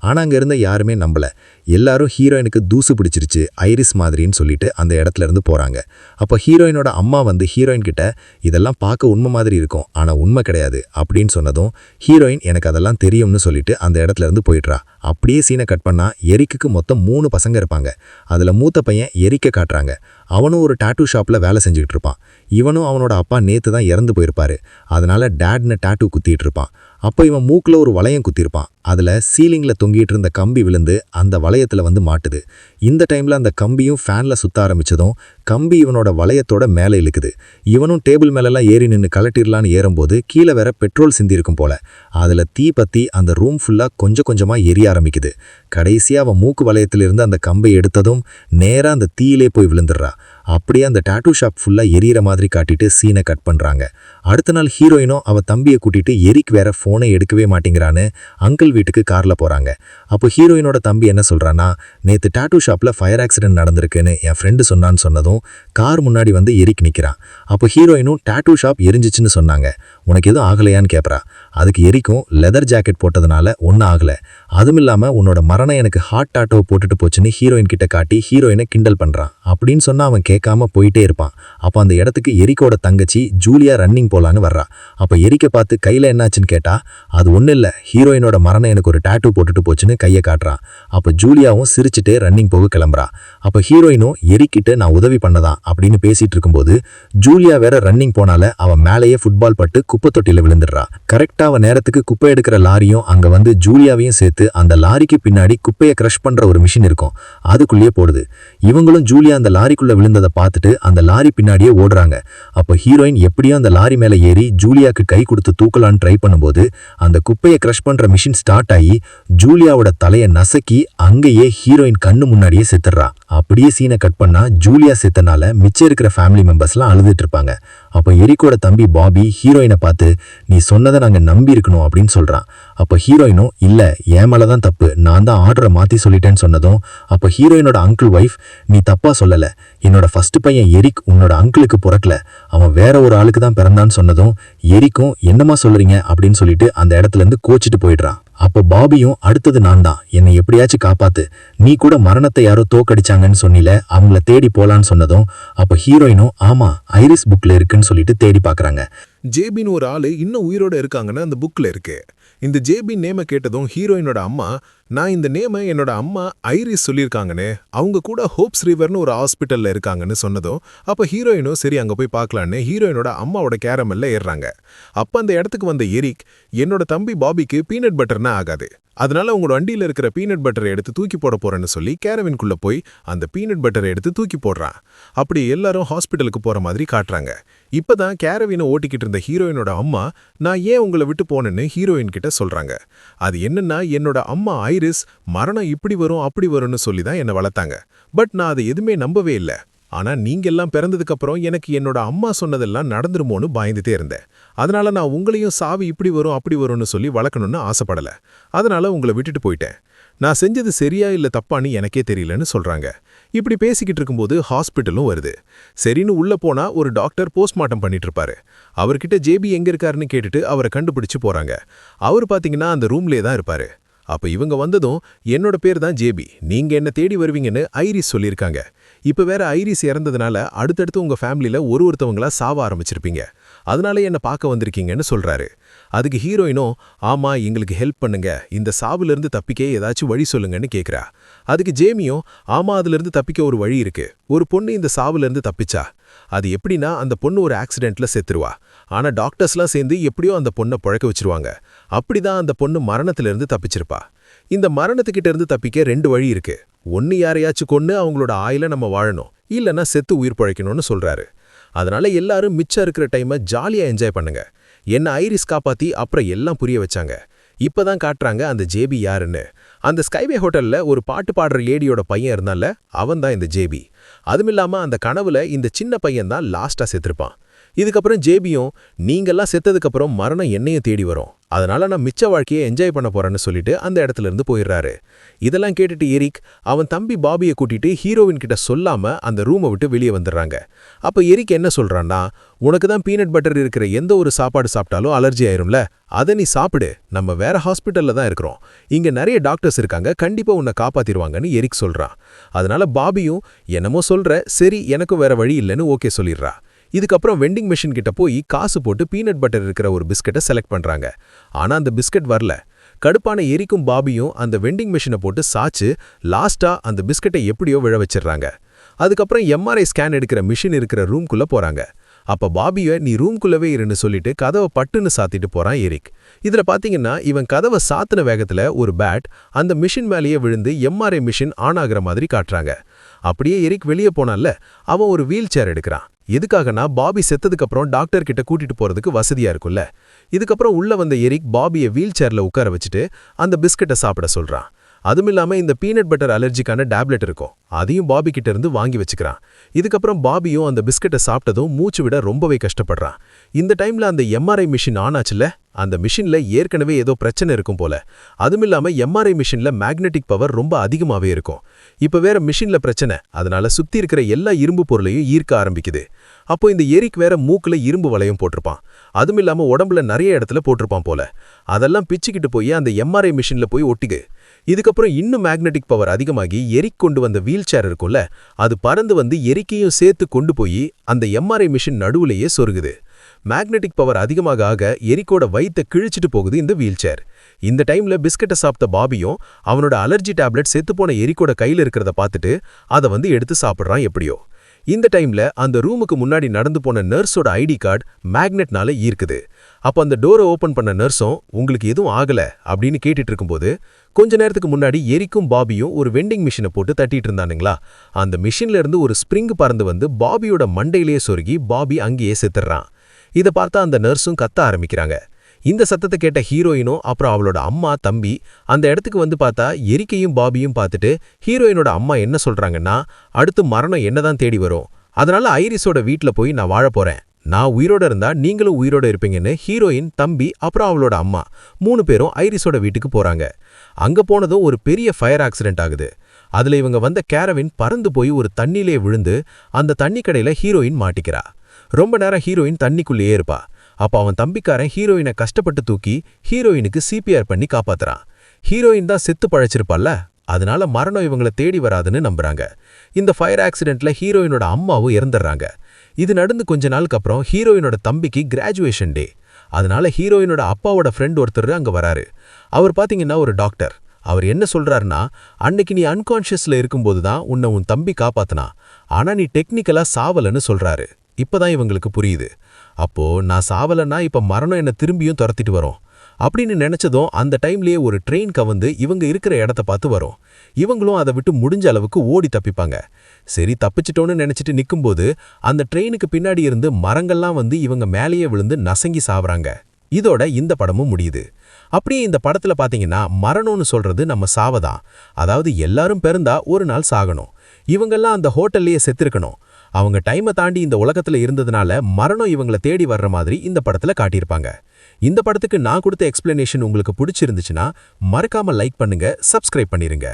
ஆனா அங்கே இருந்த யாருமே நம்பல. எல்லாரும் ஹீரோயினுக்கு தூசு பிடிச்சிருச்சு ஐரிஸ் மாதிரின்னு சொல்லிட்டு அந்த இடத்துல இருந்து போறாங்க. அப்போ ஹீரோயினோட அம்மா வந்து ஹீரோயின் கிட்ட இதெல்லாம் பார்க்க உண்மை மாதிரி இருக்கும் ஆனா உண்மை கிடையாது அப்படின்னு சொன்னதும் ஹீரோயின் எனக்கு அதெல்லாம் தெரியும்னு சொல்லிட்டு அந்த இடத்துல இருந்து போயிடுறா. அப்படியே சீனை கட் பண்ணா எரிக்குக்கு மொத்தம் மூணு பசங்க இருப்பாங்க. அதில் மூத்த பையன் எரிக்க காட்டுறாங்க. அவனும் ஒரு டாட்டூ ஷாப்பில் வேலை செஞ்சுக்கிட்டு இருப்பான். இவனும் அவனோட அப்பா நேற்று தான் இறந்து போயிருப்பாரு. அதனால டேட்னு டாட்டூ குத்திட்டு இருப்பான். அப்போ இவன் மூக்கில் ஒரு வளையம் குத்திருப்பான். அதில் சீலிங்கில் தொங்கிட்டு இருந்த கம்பி விழுந்து அந்த வளையத்தில் வந்து மாட்டுது. இந்த டைமில் அந்த கம்பியும் ஃபேனில் சுத்த ஆரம்பித்ததும் கம்பி இவனோட வளையத்தோட மேலே இழுக்குது. இவனும் டேபிள் மேலெல்லாம் ஏறி நின்று கலட்டிடலான்னு ஏறும்போது கீழே வேற பெட்ரோல் சிந்திருக்கும் போல. அதில் தீ பற்றி அந்த ரூம் ஃபுல்லாக கொஞ்சம் கொஞ்சமாக எரிய ஆரம்பிக்குது. கடைசியாக அவன் மூக்கு வளையத்திலிருந்து அந்த கம்பை எடுத்ததும் நேராக அந்த தீயிலே போய் விழுந்துடுறா. அப்படியே அந்த டாட்டூ ஷாப் ஃபுல்லாக எரியிற மாதிரி காட்டிட்டு சீனை கட் பண்ணுறாங்க அடுத்த நாள் ஹீரோயினும் அவள் தம்பியை கூட்டிட்டு எரிக் வேற ஃபோனை எடுக்கவே மாட்டேங்கிறான்னு அங்கிள் வீட்டுக்கு காரில் போகிறாங்க அப்போ ஹீரோயினோட தம்பி என்ன சொல்கிறான்னா நேற்று டாட்டூ ஷாப்பில் ஃபயர் ஆக்சிடென்ட் நடந்திருக்குன்னு என் ஃப்ரெண்டு சொன்னான்னு சொன்னதும் கார் முன்னாடி வந்து எரிக் நிற்கிறான் அப்போ ஹீரோயினும் டாட்டூ ஷாப் எரிஞ்சிச்சுன்னு சொன்னாங்க. உனக்கு எதுவும் ஆகலையான்னு கேட்குறா அதுக்கு எரிக்கும் லெதர் ஜாக்கெட் போட்டதுனால ஒன்றும் ஆகலை. அதுவும் இல்லாமல் உன்னோட மரணம் எனக்கு ஹாட் டாட்டோ போட்டுட்டு போச்சுன்னு ஹீரோயின் கிட்ட காட்டி ஹீரோயினை கிண்டல் பண்ணுறான் அப்படின்னு சொன்னால் அவன் கேட்காம போயிட்டே இருப்பான். அப்போ அந்த இடத்துக்கு எரிக்கோட தங்கச்சி ஜூலியா ரன்னிங் போலான்னு வர்றா. அப்போ எரிக்க பார்த்து கையில் என்னாச்சுன்னு கேட்டால் அது ஒன்றும் இல்லை. ஹீரோயினோட மரணம் எனக்கு ஒரு டாட்டூ போட்டுட்டு போச்சுன்னு கையை காட்டுறான். அப்போ ஜூலியாவும் சிரிச்சுட்டே ரன்னிங் போக கிளம்புறா. அப்போ ஹீரோயினும் எரிக்கிட்டு நான் உதவி பண்ணதான் அப்படின்னு பேசிட்டு இருக்கும்போது ஜூலியா வேற ரன்னிங் போனால அவன் மேலேயே ஃபுட்பால் பட்டு குப்பை தொட்டியில் விழுந்துடுறா கரெக்டாக அவன் நேரத்துக்கு குப்பை எடுக்கிற லாரியும் அங்கே வந்து ஜூலியாவையும் சேர்த்து அந்த லாரிக்கு பின்னாடி குப்பையை க்ரஷ் பண்ணுற ஒரு மிஷின் இருக்கும். அதுக்குள்ளேயே போடுது. இவங்களும் ஜூலியா அந்த லாரிக்குள்ளே விழுந்ததை பார்த்துட்டு அந்த லாரி பின்னாடியே ஓடுறாங்க. அப்போ ஹீரோயின் எப்படியோ அந்த லாரி மேலே ஏறி ஜூலியாக்கு கை கொடுத்து தூக்கலான்னு ட்ரை பண்ணும்போது அந்த குப்பையை க்ரஷ் பண்ணுற மிஷின் ஸ்டார்ட் ஆகி ஜூலியாவோட தலையை நசக்கி அங்கேயே ஹீரோயின் கண்ணு முன்னாடியே செத்துடுறா. அப்படியே சீனை கட் பண்ணா ஜூலியா செத்தனால மிச்சம் இருக்கிற ஃபேமிலி மெம்பர்ஸ்லாம் அழுதுட்டு இருப்பாங்க. அப்போ எரிக்கோட தம்பி பாபி ஹீரோயினை பார்த்து நீ சொன்னதை நாங்கள் நம்பி இருக்கணும் அப்படின்னு சொல்கிறான் அப்போ ஹீரோயினும் இல்லை என் மேலே தான் தப்பு. நான் தான் ஆர்டரை மாற்றி சொல்லிட்டேன்னு சொன்னதும் அப்போ ஹீரோயினோட அங்கிள் ஒய்ஃப் நீ தப்பாக சொல்லலை. என்னோட ஃபர்ஸ்ட் பையன் எரிக் உன்னோட அங்கிளுக்கு பிறக்கல. அவன் வேற ஒரு ஆளுக்கு தான் பிறந்தான்னு சொன்னதும் எரிக்கும் என்னமா சொல்கிறீங்க அப்படின்னு சொல்லிட்டு அந்த இடத்துல இருந்து கோச்சிட்டு போயிடுறான். அப்போ பாபியும் அடுத்தது நான் தான் என்னை எப்படியாச்சும் காப்பாத்து. நீ கூட மரணத்தை யாரோ தோக்கடிச்சாங்கன்னு சொன்னில அவங்கள தேடி போலான்னு சொன்னதும் அப்போ ஹீரோயினும் ஆமா ஐரிஸ் புக்ல இருக்குன்னு சொல்லிட்டு தேடி பார்க்குறாங்க ஜேபின்னு ஒரு ஆளு இன்னும் உயிரோட இருக்காங்கன்னு அந்த புக்ல இருக்கு. இந்த ஜேபின் நேமை கேட்டதும் ஹீரோயினோட அம்மா நான் இந்த நேமை என்னோட அம்மா ஐரிஸ் சொல்லியிருக்காங்கன்னு அவங்க கூட ஹோப்ஸ் ரிவர்னு ஒரு ஹாஸ்பிட்டல்ல இருக்காங்கன்னு சொன்னதும் அப்போ ஹீரோயினும் சரி அங்க போய் பார்க்கலான்னு ஹீரோயினோட அம்மாவோட கேரமல்ல ஏறுறாங்க. அப்போ அந்த இடத்துக்கு வந்த எரிக் என்னோட தம்பி பாபிக்கு பீனட் பட்டர்னா ஆகாது. அதனால உங்களோட வண்டியில இருக்கிற பீனட் பட்டரை எடுத்து தூக்கி போட போறேன்னு சொல்லி கேரவின்குள்ள போய் அந்த பீனட் பட்டரை எடுத்து தூக்கி போடுறான். அப்படி எல்லாரும் ஹாஸ்பிட்டலுக்கு போற மாதிரி காட்டுறாங்க. இப்பதான் கேரவினை ஓட்டிக்கிட்டு இருந்த ஹீரோயினோட அம்மா நான் ஏன் உங்களை விட்டு போனேன்னு ஹீரோயின் கிட்ட சொல்றாங்க. அது என்னன்னா என்னோட அம்மா ஐ ஐரிஸ் மரணம் இப்படி வரும் அப்படி வரும்னு சொல்லி தான் என்னை வளர்த்தாங்க. பட் நான் அதை எதுவுமே நம்பவே இல்லை. ஆனா நீங்க எல்லாம் பிறந்ததுக்கு அப்புறம் எனக்கு என்னோட அம்மா சொன்னதெல்லாம் நடந்துருமோன்னு பயந்துட்டே இருந்தேன். அதனால நான் உங்களையும் சாவி இப்படி வரும் அப்படி வரும்னு சொல்லி வளர்க்கணும்னு ஆசைப்படல. அதனால உங்களை விட்டுட்டு போயிட்டேன். நான் செஞ்சது சரியா இல்லை தப்பான்னு எனக்கே தெரியலன்னு சொல்றாங்க. இப்படி பேசிக்கிட்டு இருக்கும்போது ஹாஸ்பிட்டலும் வருது. சரின்னு உள்ள போனா ஒரு டாக்டர் போஸ்ட்மார்ட்டம் பண்ணிட்டு இருப்பாரு அவர்கிட்ட ஜேபி எங்க இருக்காருன்னு கேட்டுட்டு அவரை கண்டுபிடிச்சு போறாங்க. அவர் பார்த்தீங்கன்னா அந்த ரூம்லேயே தான் இருப்பாரு. அப்ப இவங்க வந்ததும் என்னோட பேர் தான் ஜேபி. நீங்க என்ன தேடி வருவீங்கன்னு ஐரிஸ் சொல்லியிருக்காங்க. இப்ப வேற ஐரிஸ் இறந்ததுனால அடுத்தடுத்து உங்க ஃபேமிலியில ஒரு ஒருத்தவங்களா சாவ ஆரம்பிச்சிருப்பீங்க. அதனால என்ன பார்க்க வந்திருக்கீங்கன்னு சொல்றாரு. அதுக்கு ஹீரோயினும் ஆமா எங்களுக்கு ஹெல்ப் பண்ணுங்க. இந்த சாவுல இருந்து தப்பிக்க ஏதாச்சும் வழி சொல்லுங்கன்னு கேக்குறா. அதுக்கு ஜேமியும் ஆமா அதுல இருந்து தப்பிக்க ஒரு வழி இருக்கு. ஒரு பொண்ணு இந்த சாவுல இருந்து தப்பிச்சா. அது எப்படின்னா அந்த பொண்ணு ஒரு ஆக்சிடென்ட்ல செத்துருவா. ஆனா டாக்டர்ஸ்லாம் சேர்ந்து எப்படியோ அந்த பொண்ணை பழக்க வச்சிருவாங்க. அப்படிதான் அந்த பொண்ணு மரணத்துல இருந்து தப்பிச்சிருப்பா. இந்த மரணத்துக்கிட்ட இருந்து தப்பிக்க ரெண்டு வழி இருக்கு. ஒன்னு யாரையாச்சும் கொன்னு அவங்களோட ஆயில நம்ம வாழணும். இல்லைன்னா செத்து உயிர் பழைக்கணும்னு சொல்றாரு. அதனால எல்லாரும் மிச்சம் இருக்கிற டைமை ஜாலியா என்ஜாய் பண்ணுங்க. என்ன ஐரிஸ் காப்பாத்தி அப்புறம் எல்லாம் புரிய வச்சாங்க. இப்பதான் காட்டுறாங்க அந்த ஜேபி யாருன்னு. அந்த ஸ்கைவே ஹோட்டல்ல ஒரு பாட்டு பாடுற லேடியோட பையன் இருந்தால அவன் தான் இந்த ஜேபி. அதுமில்லாம அந்த கனவுல இந்த சின்ன பையன் தான் லாஸ்டா செத்துருப்பான். இதுக்கப்புறம் ஜேபியும் நீங்கெல்லாம் செத்ததுக்கப்புறம் மரணம் என்னைய தேடி வரும். அதனால நான் மிச்ச வாழ்க்கையை என்ஜாய் பண்ண போறேன்னு சொல்லிட்டு அந்த இடத்துல இருந்து போயிடுறாரு. இதெல்லாம் கேட்டுட்டு எரிக் அவன் தம்பி பாபியை கூட்டிட்டு ஹீரோவின் கிட்ட சொல்லாம அந்த ரூமை விட்டு வெளியே வந்துடுறாங்க. அப்ப எரிக் என்ன சொல்றான்னா உனக்கு தான் பீனட் பட்டர் இருக்கிற எந்த ஒரு சாப்பாடு சாப்பிட்டாலும் அலர்ஜி ஆயிரும்ல அதை நீ சாப்பிடு. நம்ம வேற ஹாஸ்பிட்டல்ல தான் இருக்கிறோம். இங்க நிறைய டாக்டர்ஸ் இருக்காங்க கண்டிப்பா உன்னை காப்பாத்திருவாங்கன்னு எரிக் சொல்றான். அதனால பாபியும் என்னமோ சொல்ற சரி எனக்கும் வேற வழி இல்லைன்னு ஓகே சொல்லிடுறா. இதுக்கப்புறம் வெண்டிங் மெஷின் கிட்ட போய் காசு போட்டு பீனட் பட்டர் இருக்கிற ஒரு பிஸ்கெட்டை செலக்ட் பண்றாங்க. ஆனா அந்த பிஸ்கட் வரல. கடுப்பான எரிக்கும் பாபியும் அந்த வெண்டிங் மிஷினை போட்டு சாச்சு லாஸ்டா அந்த பிஸ்கட்டை எப்படியோ விழ வச்சிடுறாங்க. அதுக்கப்புறம் எம்ஆர்ஐ ஸ்கேன் எடுக்கிற மிஷின் இருக்கிற ரூம்குள்ள போறாங்க. அப்ப பாபிய நீ ரூம்குள்ளவே இருன்னு சொல்லிட்டு கதவை பட்டுன்னு சாத்திட்டு போறான் எரிக். இதுல பாத்தீங்கன்னா இவன் கதவை சாத்தின வேகத்துல ஒரு பேட் அந்த மிஷின் மேலேயே விழுந்து எம்ஆர்ஐ மிஷின் ஆன் ஆகுற மாதிரி காட்டுறாங்க. அப்படியே எரிக் வெளியே போனான்ல அவன் ஒரு வீல் சேர் எடுக்கிறான். எதுக்காகனா பாபி செத்ததுக்கு அப்புறம் டாக்டர் கிட்ட கூட்டிட்டு போறதுக்கு வசதியா இருக்கும்ல. இதுக்கப்புறம் உள்ள வந்த எரிக் பாபியை வீல் சேர்ல உட்கார வச்சுட்டு அந்த பிஸ்கட்டை சாப்பிட சொல்றான். அதுவும் இல்லாம இந்த பீனட் பட்டர் அலர்ஜிக்கான டேப்லெட் இருக்கும். அதையும் பாபி கிட்ட இருந்து வாங்கி வச்சுக்கிறான். இதுக்கப்புறம் பாபியும் அந்த பிஸ்கட்டை சாப்பிட்டதும் மூச்சு விட ரொம்பவே கஷ்டப்படுறான். இந்த டைம்ல அந்த எம்ஆர்ஐ மிஷின் ஆன் ஆச்சுல? அந்த மிஷின்ல ஏற்கனவே ஏதோ பிரச்சனை இருக்கும் போல. அதுவும் இல்லாம எம்ஆர்ஐ மிஷின்ல மேக்னெட்டிக் பவர் ரொம்ப அதிகமாவே இருக்கும். இப்ப வேற மிஷின்ல பிரச்சனை அதனால சுத்தி இருக்கிற எல்லா இரும்பு பொருளையும் ஈர்க்க ஆரம்பிக்குது. அப்போ இந்த எரிக் வேற மூக்குல இரும்பு வளையம் போட்டிருப்பான். அதுவும் இல்லாம உடம்புல நிறைய இடத்துல போட்டிருப்பான் போல. அதெல்லாம் பிச்சுக்கிட்டு போய் அந்த எம்ஆர்ஐ மிஷின்ல போய் ஒட்டிக்கு. இதுக்கப்புறம் இன்னும் மேக்னெட்டிக் பவர் அதிகமாகி எரிக் கொண்டு வந்த வீல் சேர் இருக்கும்ல அது பறந்து வந்து எரிக்கையும் சேர்த்து கொண்டு போய் அந்த எம்ஆர்ஐ மிஷின் நடுவுலையே சொருகுது. மேக்னெட்டிக் பவர் அதிகமாக ஆக எரிக்கோட வயிற்ற கிழிச்சிட்டு போகுது இந்த வீல் சேர் இந்த டைம்ல பிஸ்கட்டை சாப்பிட்ட பாபியும் அவனோட அலர்ஜி டேப்லெட் செத்துப்போன எரிக்கோட கையில இருக்கிறத பார்த்துட்டு அதை வந்து எடுத்து சாப்பிட்றான் எப்படியோ. இந்த டைம்ல அந்த ரூமுக்கு முன்னாடி நடந்து போன நர்ஸோட ஐடி கார்டு மேக்னெட்னால ஈர்க்குது. அப்போ அந்த டோரை ஓபன் பண்ண நர்ஸும் உங்களுக்கு எதுவும் ஆகல அப்படின்னு கேட்டுட்டு இருக்கும்போது கொஞ்ச நேரத்துக்கு முன்னாடி எரிக்கும் பாபியும் ஒரு வெண்டிங் மிஷினை போட்டு தட்டிட்டு இருந்தானுங்களா? அந்த மிஷின்ல இருந்து ஒரு ஸ்ப்ரிங் பறந்து வந்து பாபியோட மண்டையிலேயே சொருகி பாபி அங்கேயே செத்துறான். இதை பார்த்தா அந்த நர்ஸும் கத்த ஆரம்பிக்கிறாங்க. இந்த சத்தத்தை கேட்ட ஹீரோயினும் அப்புறம் அவளோட அம்மா தம்பி அந்த இடத்துக்கு வந்து பார்த்தா எரிக்கையும் பாபியும் பார்த்துட்டு ஹீரோயினோட அம்மா என்ன சொல்றாங்கன்னா அடுத்து மரணம் என்னதான் தேடி வரும். அதனால ஐரிஸோட வீட்ல போய் நான் வாழ போறேன். நான் உயிரோட இருந்தா நீங்களும் உயிரோட இருப்பீங்கன்னு ஹீரோயின் தம்பி அப்புறம் அவளோட அம்மா மூணு பேரும் ஐரிஸோட வீட்டுக்கு போறாங்க. அங்க போனதும் ஒரு பெரிய ஃபயர் ஆக்சிடென்ட் ஆகுது. அதுல இவங்க வந்த கேரவின் பறந்து போய் ஒரு தண்ணிலே விழுந்து அந்த தண்ணி கடையில ஹீரோயின் மாட்டிக்கிறா. ரொம்ப நேரம் ஹீரோயின் தண்ணிக்குள்ளேயே இருப்பா. அப்ப அவன் தம்பிக்காரன் ஹீரோயினை கஷ்டப்பட்டு தூக்கி ஹீரோயினுக்கு சிபிஆர் பண்ணி காப்பாத்துறான். ஹீரோயின் தான் செத்து பழைச்சிருப்பால்ல அதனால மரணம் இவங்களை தேடி வராதுன்னு நம்புறாங்க. இந்த ஃபயர் ஆக்சிடென்ட்ல ஹீரோயினோட அம்மாவும் இறந்துடுறாங்க. இது நடந்து கொஞ்ச நாளுக்கு அப்புறம் ஹீரோயினோட தம்பிக்கு கிராஜுவேஷன் டே அதனால ஹீரோயினோட அப்பாவோட ஃப்ரெண்ட் ஒருத்தர் அங்க வராரு. அவர் பாத்தீங்கன்னா ஒரு டாக்டர் அவர் என்ன சொல்றாருன்னா அன்னைக்கு நீ அன்கான்ஷியஸ்ல இருக்கும்போது தான் உன்னை உன் தம்பி காப்பாத்தினா ஆனா நீ டெக்னிக்கலா சாவலன்னு சொல்றாரு. இப்பதான் இவங்களுக்கு புரியுது. அப்போ நான் சாவலன்னா இப்ப மரணம் என்ன திரும்பியும் துரத்திட்டு வரும். அப்படின்னு நினைச்சதும் அந்த டைம்லயே ஒரு ட்ரெயின் கவந்து இவங்க இருக்கிற இடத்த பார்த்து வரும். இவங்களும் அதை விட்டு முடிஞ்ச அளவுக்கு ஓடி தப்பிப்பாங்க. சரி தப்பிச்சிட்டோன்னு நினைச்சிட்டு நிக்கும்போது அந்த ட்ரெயினுக்கு பின்னாடி இருந்து மரங்கள்லாம் வந்து இவங்க மேலேயே விழுந்து நசங்கி சாவறாங்க. இதோட இந்த படமும் முடியுது. அப்படியே இந்த படத்துல பாத்தீங்கன்னா மரணம்னு சொல்றது நம்ம சாவதான். அதாவது எல்லாரும் பிறந்தா ஒரு நாள் சாகணும். இவங்கெல்லாம் அந்த ஹோட்டல்லையே செத்துருக்கணும். அவங்க டைமை தாண்டி இந்த உலகத்துல இருந்ததுனால மரணம் இவங்கள தேடி வர்ற மாதிரி இந்த படத்துல காட்டியிருப்பாங்க. இந்த படத்துக்கு நான் கொடுத்த எக்ஸ்பிளனேஷன் உங்களுக்கு பிடிச்சிருந்துச்சுன்னா மறக்காம லைக் பண்ணுங்க சப்ஸ்கிரைப் பண்ணிருங்க.